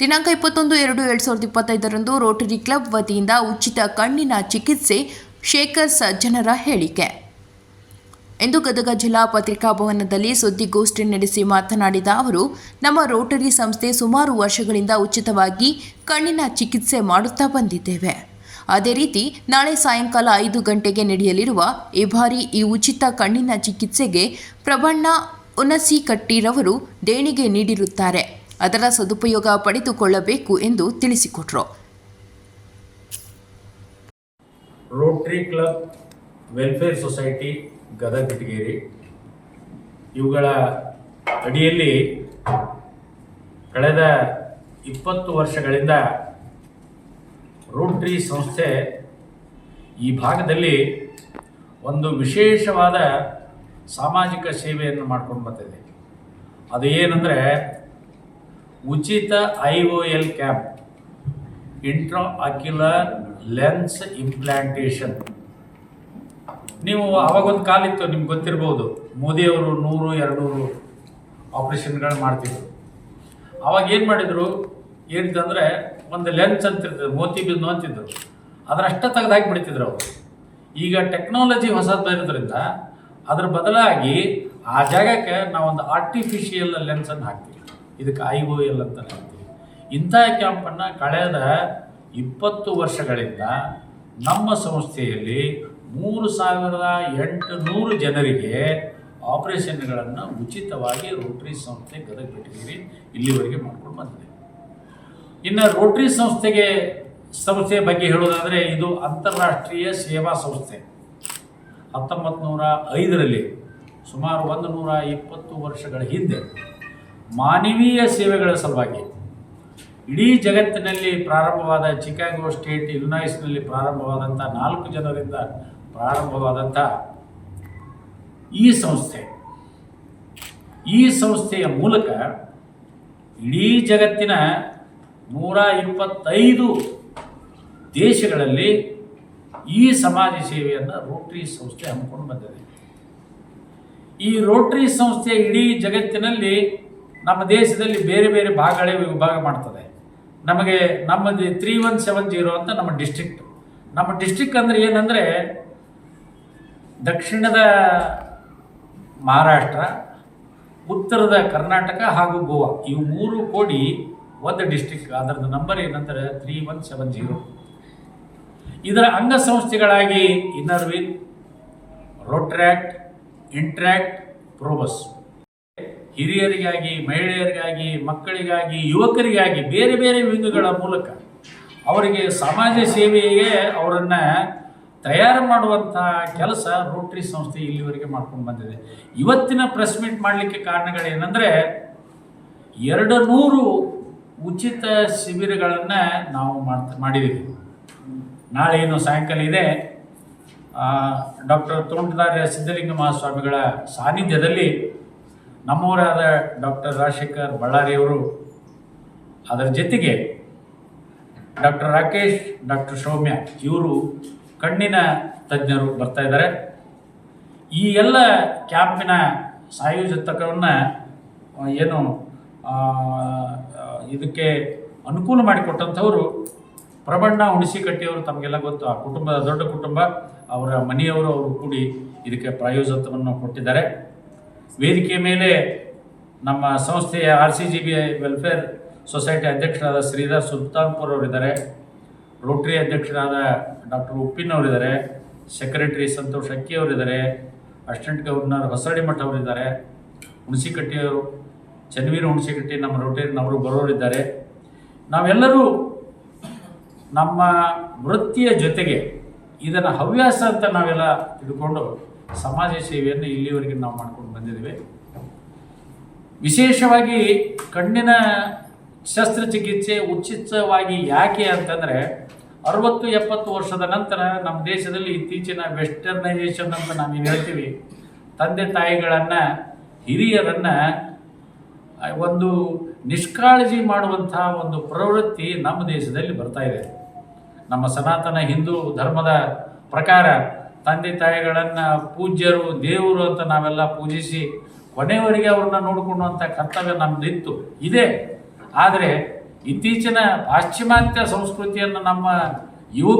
ದಿನಾಂಕ ಇಪ್ಪತ್ತೊಂದು ಎರಡು ಎರಡು ಸಾವಿರದ ಇಪ್ಪತ್ತೈದರಂದು ರೋಟರಿ ಕ್ಲಬ್ ವತಿಯಿಂದ ಉಚಿತ ಕಣ್ಣಿನ ಚಿಕಿತ್ಸೆ ಶೇಖರ್ ಸಜ್ಜನರ ಹೇಳಿಕೆ. ಎಂದು ಗದಗ ಜಿಲ್ಲಾ ಪತ್ರಿಕಾ ಭವನದಲ್ಲಿ ಸುದ್ದಿಗೋಷ್ಠಿ ನಡೆಸಿ ಮಾತನಾಡಿದ ಅವರು, ನಮ್ಮ ರೋಟರಿ ಸಂಸ್ಥೆ ಸುಮಾರು ವರ್ಷಗಳಿಂದ ಉಚಿತವಾಗಿ ಕಣ್ಣಿನ ಚಿಕಿತ್ಸೆ ಮಾಡುತ್ತಾ ಬಂದಿದ್ದೇವೆ. ಅದೇ ರೀತಿ, ನಾಳೆ ಸಾಯಂಕಾಲ ಐದು ಗಂಟೆಗೆ ನಡೆಯಲಿರುವ ಈ ಬಾರಿ ಈ ಉಚಿತ ಕಣ್ಣಿನ ಚಿಕಿತ್ಸೆಗೆ ಪ್ರಬಣ್ಣ ಉನಸಿಕಟ್ಟಿರವರು ದೇಣಿಗೆ ನೀಡಿರುತ್ತಾರೆ. ಅದರ ಸದುಪಯೋಗ ಪಡೆದುಕೊಳ್ಳಬೇಕು ಎಂದು ತಿಳಿಸಿಕೊಟ್ರು. Rotary club welfare society Gadag Kitageri ಇವುಗಳ ಅಡಿಯಲ್ಲಿ ಕಳೆದ ಇಪ್ಪತ್ತು ವರ್ಷಗಳಿಂದ ರೋಟ್ರಿ ಸಂಸ್ಥೆ ಈ ಭಾಗದಲ್ಲಿ ಒಂದು ವಿಶೇಷವಾದ ಸಾಮಾಜಿಕ ಸೇವೆಯನ್ನು ಮಾಡ್ಕೊಂಡು ಬರ್ತಿದೆ ಅದು ಏನಂದರೆ ಉಚಿತ I O L camp. Intraocular lens implantation. ನೀವು ಅವಾಗೊಂದು ಕಾಲಿತ್ತು ನಿಮ್ಗೆ ಗೊತ್ತಿರ್ಬೋದು. ಮೋದಿಯವರು ನೂರು ಎರಡು ನೂರು ಆಪ್ರೇಷನ್ಗಳು ಮಾಡ್ತಿದ್ರು. ಅವಾಗ ಏನು ಮಾಡಿದರು? ಏನಂತಂದರೆ ಒಂದು ಲೆನ್ಸ್ ಅಂತಿರ್ತದೆ ಮೋತಿ ಬಿಂದು ಅಂತಿದ್ರು. ಅದರಷ್ಟ ತೆಗೆದು ಹಾಕಿಬಿಡ್ತಿದ್ರು ಅವರು. ಈಗ ಟೆಕ್ನಾಲಜಿ ಹೊಸದು ಬರೋದ್ರಿಂದ ಅದ್ರ ಬದಲಾಗಿ ಆ ಜಾಗಕ್ಕೆ ನಾವೊಂದು ಆರ್ಟಿಫಿಷಿಯಲ್ ಲೆನ್ಸನ್ನು ಹಾಕ್ತೀವಿ. ಇದಕ್ಕೆ ಐ ಓ ಎಲ್ ಅಂತ ಹೇಳ್ತೀವಿ ಇಂಥ ಕ್ಯಾಂಪನ್ನು ಕಳೆದ ಇಪ್ಪತ್ತು ವರ್ಷಗಳಿಂದ ನಮ್ಮ ಸಂಸ್ಥೆಯಲ್ಲಿ ಮೂರು ಸಾವಿರದ ಎಂಟು ನೂರು ಜನರಿಗೆ ಆಪರೇಷನ್ಗಳನ್ನು ಉಚಿತವಾಗಿ ರೋಟ್ರಿ ಸಂಸ್ಥೆ ಗದಗ ಬೆಟಗೇರಿ ಇಲ್ಲಿವರೆಗೆ ಮಾಡ್ಕೊಂಡು ಬಂದಿದೆ. ಇನ್ನು ರೋಟ್ರಿ ಸಂಸ್ಥೆಗೆ ಸಂಸ್ಥೆಯ ಬಗ್ಗೆ ಹೇಳೋದಾದರೆ ಇದು ಅಂತಾರಾಷ್ಟ್ರೀಯ ಸೇವಾ ಸಂಸ್ಥೆ. ಹತ್ತೊಂಬತ್ತು ನೂರ ಐದರಲ್ಲಿ ಸುಮಾರು ಒಂದು ನೂರ ಇಪ್ಪತ್ತು ವರ್ಷಗಳ ಹಿಂದೆ ಮಾನವೀಯ ಸೇವೆಗಳ ಸಲುವಾಗಿ. ಇಡೀ ಜಗತ್ತಿನಲ್ಲಿ ಪ್ರಾರಂಭವಾದ ಚಿಕಾಗೋ ಸ್ಟೇಟ್ ಇಲ್ನಾಯ್ಸ್ನಲ್ಲಿ ಪ್ರಾರಂಭವಾದಂಥ ನಾಲ್ಕು ಜನರಿಂದ ಪ್ರಾರಂಭವಾದಂಥ ಈ ಸಂಸ್ಥೆ. ಈ ಸಂಸ್ಥೆಯ ಮೂಲಕ ಇಡೀ ಜಗತ್ತಿನ ನೂರ ಇಪ್ಪತ್ತೈದು ದೇಶಗಳಲ್ಲಿ ಈ ಸಮಾಜ ಸೇವೆಯನ್ನು ರೋಟ್ರಿ ಸಂಸ್ಥೆ ಹಮ್ಮಿಕೊಂಡು ಬಂದಿದೆ. ಈ ರೋಟ್ರಿ ಸಂಸ್ಥೆ ಇಡೀ ಜಗತ್ತಿನಲ್ಲಿ ನಮ್ಮ ದೇಶದಲ್ಲಿ ಬೇರೆ ಬೇರೆ ಭಾಗಗಳೇ ವಿಭಾಗ ಮಾಡ್ತದೆ. ನಮಗೆ ನಮ್ಮದು ತ್ರೀ ಒನ್ ಸೆವೆನ್ ಜೀರೋ ಅಂತ ನಮ್ಮ ಡಿಸ್ಟ್ರಿಕ್ಟ್ ನಮ್ಮ ಡಿಸ್ಟಿಕ್ ಅಂದರೆ ಏನಂದರೆ ದಕ್ಷಿಣದ ಮಹಾರಾಷ್ಟ್ರ, ಉತ್ತರದ ಕರ್ನಾಟಕ ಹಾಗೂ ಗೋವಾ. ಇವು ಮೂರು ಕೋಡಿ ಒಂದು ಡಿಸ್ಟ್ರಿಕ್ಟ್ ಅದರದ್ದು ನಂಬರ್ ಏನಂದರೆ ತ್ರೀ ಒನ್ ಸೆವೆನ್ ಜೀರೋ ಇದರ ಅಂಗಸಂಸ್ಥೆಗಳಾಗಿ ಇನ್ನರ್ವಿನ್ ರೋಟ್ರ್ಯಾಕ್ಟ್ ಇಂಟ್ರ್ಯಾಕ್ಟ್ ಪ್ರೋಬಸ್ ಹಿರಿಯರಿಗಾಗಿ, ಮಹಿಳೆಯರಿಗಾಗಿ, ಮಕ್ಕಳಿಗಾಗಿ, ಯುವಕರಿಗಾಗಿ ಬೇರೆ ಬೇರೆ ವಿಂಗಗಳ ಮೂಲಕ ಅವರಿಗೆ ಸಮಾಜ ಸೇವೆಗೆ ಅವರನ್ನು ತಯಾರು ಮಾಡುವಂಥ ಕೆಲಸ ರೋಟ್ರಿ ಸಂಸ್ಥೆ ಇಲ್ಲಿವರೆಗೆ ಮಾಡ್ಕೊಂಡು ಬಂದಿದೆ. ಇವತ್ತಿನ ಪ್ರೆಸ್ ಮೀಟ್ ಮಾಡಲಿಕ್ಕೆ ಕಾರಣಗಳೇನೆಂದರೆ ಎರಡು ನೂರು ಉಚಿತ ಶಿಬಿರಗಳನ್ನು ನಾವು ಮಾಡ್ತಾ, ಮಾಡಿದ್ದೀವಿ. ನಾಳೆ ಏನು ಸಾಯಂಕಾಲ ಇದೆ. ಡಾಕ್ಟರ್ ತೋಂಟದಾರ್ಯ ಸಿದ್ಧಲಿಂಗ ಮಹಾಸ್ವಾಮಿಗಳ ಸಾನ್ನಿಧ್ಯದಲ್ಲಿ ನಮ್ಮವರಾದ ಡಾಕ್ಟರ್ ರಾಜಶೇಖರ್ ಬಳ್ಳಾರಿಯವರು ಅದರ ಜೊತೆಗೆ ಡಾಕ್ಟರ್ ರಾಕೇಶ್, ಡಾಕ್ಟರ್ ಸೌಮ್ಯ ಇವರು ಕಣ್ಣಿನ ತಜ್ಞರು ಬರ್ತಾ ಇದ್ದಾರೆ. ಈ ಎಲ್ಲ ಕ್ಯಾಂಪಿನ ಸಾಯೋಜಕವನ್ನು ಏನು ಇದಕ್ಕೆ ಅನುಕೂಲ ಮಾಡಿಕೊಟ್ಟಂಥವರು ಪ್ರಬಣ್ಣ ಹುಣಸಿಕಟ್ಟಿಯವರು, ತಮಗೆಲ್ಲ ಗೊತ್ತು, ಆ ಕುಟುಂಬದ ದೊಡ್ಡ ಕುಟುಂಬ, ಅವರ ಮನೆಯವರು ಅವರು ಕೂಡಿ ಇದಕ್ಕೆ ಪ್ರಾಯೋಜಕವನ್ನು ಕೊಟ್ಟಿದ್ದಾರೆ. ವೇದಿಕೆಯ ಮೇಲೆ ನಮ್ಮ ಸಂಸ್ಥೆಯ R C G B welfare society ಅಧ್ಯಕ್ಷರಾದ ಶ್ರೀಧರ್ ಸುಲ್ತಾನ್ಪುರ್ ಅವರಿದ್ದಾರೆ. ರೋಟ್ರಿ ಅಧ್ಯಕ್ಷರಾದ ಡಾಕ್ಟರ್ ಉಪ್ಪಿನ್ ಅವರಿದ್ದಾರೆ. ಸೆಕ್ರೆಟರಿ ಸಂತೋಷ್ ಅಕ್ಕಿ ಅವರಿದ್ದಾರೆ. ಅಸಿಸ್ಟೆಂಟ್ ಗವರ್ನರ್ ಹೊಸಡಿ ಮಠ ಅವರಿದ್ದಾರೆ ಹುಣಸಿಕಟ್ಟಿಯವರು ಚನ್ವೀರ ಹುಣಸಿಕಟ್ಟಿ ನಮ್ಮ ರೋಟೇರಿನವರು ಬರೋರಿದ್ದಾರೆ. ನಾವೆಲ್ಲರೂ ನಮ್ಮ ವೃತ್ತಿಯ ಜೊತೆಗೆ ಇದನ್ನು ಹವ್ಯಾಸ ಅಂತ ನಾವೆಲ್ಲ ತಿಳ್ಕೊಂಡು ಸಮಾಜ ಸೇವೆಯನ್ನು ಇಲ್ಲಿವರೆಗೆ ನಾವು ಮಾಡ್ಕೊಂಡು ಬಂದಿದ್ದೇವೆ. ವಿಶೇಷವಾಗಿ ಕಣ್ಣಿನ ಶಸ್ತ್ರಚಿಕಿತ್ಸೆ ಉಚಿತವಾಗಿ ಯಾಕೆ ಅಂತಂದರೆ, ಅರವತ್ತು ಎಪ್ಪತ್ತು ವರ್ಷದ ನಂತರ ನಮ್ಮ ದೇಶದಲ್ಲಿ ಇತ್ತೀಚಿನ ವೆಸ್ಟರ್ನೈಸೇಷನ್ ಅಂತ ನಾವು ಹೇಳ್ತೀವಿ, ತಂದೆ ತಾಯಿಗಳನ್ನು, ಹಿರಿಯರನ್ನು, ಒಂದು ನಿಷ್ಕಾಳಜಿ ಮಾಡುವಂಥ ಒಂದು ಪ್ರವೃತ್ತಿ ನಮ್ಮ ದೇಶದಲ್ಲಿ ಬರ್ತಾ ಇದೆ. ನಮ್ಮ ಸನಾತನ ಹಿಂದೂ ಧರ್ಮದ ಪ್ರಕಾರ ತಂದೆ ತಾಯಿಗಳನ್ನು ಪೂಜ್ಯರು, ದೇವರು ಅಂತ ನಾವೆಲ್ಲ ಪೂಜಿಸಿ ಕೊನೆಯವರೆಗೆ ಅವ್ರನ್ನ ನೋಡಿಕೊಳ್ಳುವಂಥ ಕರ್ತವ್ಯ ನಮ್ಮದಿತ್ತು ಇದೆ. ಆದರೆ ಇತ್ತೀಚಿನ ಪಾಶ್ಚಿಮಾತ್ಯ ಸಂಸ್ಕೃತಿಯನ್ನು ನಮ್ಮ ಯುವ